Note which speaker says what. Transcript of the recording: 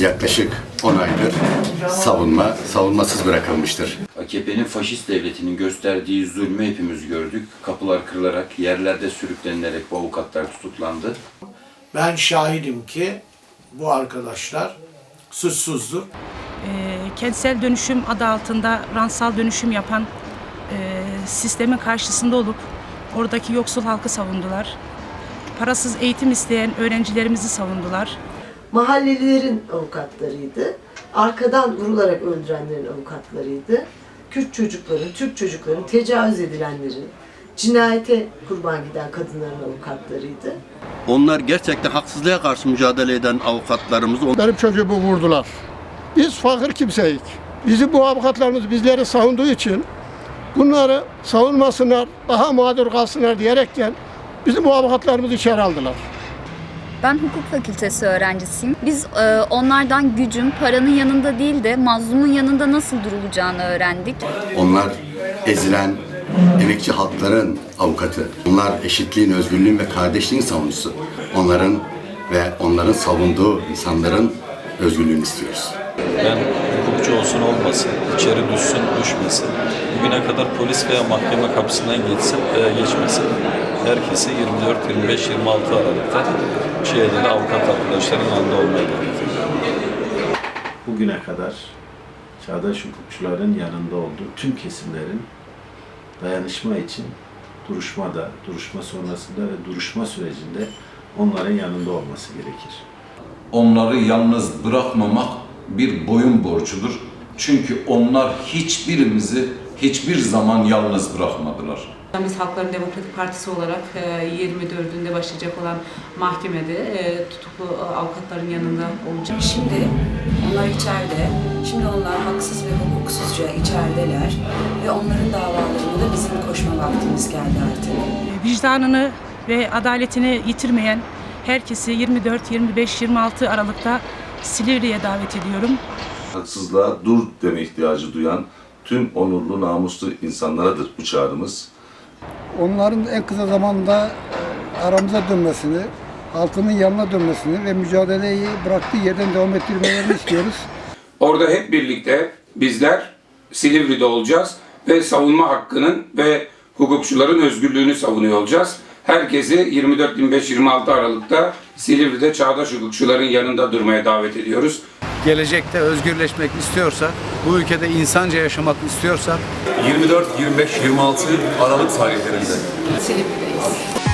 Speaker 1: yaklaşık 10 aydır savunma, savunmasız bırakılmıştır.
Speaker 2: AKP'nin faşist devletinin gösterdiği zulmü hepimiz gördük. Kapılar kırılarak, yerlerde sürüklenilerek bu avukatlar tutuklandı.
Speaker 3: Ben şahidim ki bu arkadaşlar suçsuzdur.
Speaker 4: e, kentsel dönüşüm adı altında ransal dönüşüm yapan e, sistemin karşısında olup oradaki yoksul halkı savundular. Parasız eğitim isteyen öğrencilerimizi savundular.
Speaker 5: Mahallelilerin avukatlarıydı. Arkadan vurularak öldürenlerin avukatlarıydı. Kürt çocukların, Türk çocukların, tecavüz edilenlerin, cinayete kurban giden kadınların avukatlarıydı.
Speaker 6: Onlar gerçekten haksızlığa karşı mücadele eden avukatlarımız.
Speaker 7: Benim çocuğumu vurdular. Biz fakir kimseyik. Bizi bu avukatlarımız bizleri savunduğu için bunları savunmasınlar, daha mağdur kalsınlar diyerekten bizim bu avukatlarımızı içeri aldılar.
Speaker 8: Ben hukuk fakültesi öğrencisiyim. Biz e, onlardan gücün paranın yanında değil de mazlumun yanında nasıl durulacağını öğrendik.
Speaker 1: Onlar ezilen emekçi halkların avukatı. Onlar eşitliğin, özgürlüğün ve kardeşliğin savunucusu. Onların ve onların savunduğu insanların özgürlüğünü istiyoruz.
Speaker 9: Ben hukukçu olsun olmasın, içeri düşsün düşmesin, bugüne kadar polis veya mahkeme kapısından geçsin veya geçmesin. Herkesi 24, 25, 26 Aralık'ta Şehirli avukat arkadaşların yanında olmaya davet ediyorum.
Speaker 10: bugüne kadar çağdaş hukukçuların yanında olduğu tüm kesimlerin dayanışma için duruşmada, duruşma sonrasında ve duruşma sürecinde onların yanında olması gerekir.
Speaker 11: Onları yalnız bırakmamak bir boyun borcudur. Çünkü onlar hiçbirimizi hiçbir zaman yalnız bırakmadılar.
Speaker 12: Biz Halkların Demokratik Partisi olarak e, 24'ünde başlayacak olan mahkemede e, tutuklu e, avukatların yanında olacağız.
Speaker 13: Şimdi onlar içeride. Şimdi onlar haksız ve hukuksuzca içerideler. Ve onların davalarına da bizim koşma vaktimiz geldi artık.
Speaker 4: E, Vicdanını ve adaletini yitirmeyen herkesi 24, 25, 26 Aralık'ta Silivri'ye davet ediyorum.
Speaker 14: Haksızlığa dur deme ihtiyacı duyan tüm onurlu, namuslu insanlaradır bu çağrımız.
Speaker 7: Onların en kısa zamanda e, aramıza dönmesini, halkının yanına dönmesini ve mücadeleyi bıraktığı yerden devam ettirmelerini istiyoruz.
Speaker 15: Orada hep birlikte bizler Silivri'de olacağız ve savunma hakkının ve hukukçuların özgürlüğünü savunuyor olacağız. Herkesi 24, 25, 26 Aralık'ta Silivri'de çağdaş hukukçuların yanında durmaya davet ediyoruz.
Speaker 16: Gelecekte özgürleşmek istiyorsak, bu ülkede insanca yaşamak istiyorsak
Speaker 11: 24, 25, 26 Aralık tarihlerinde
Speaker 13: Silivri'deyiz.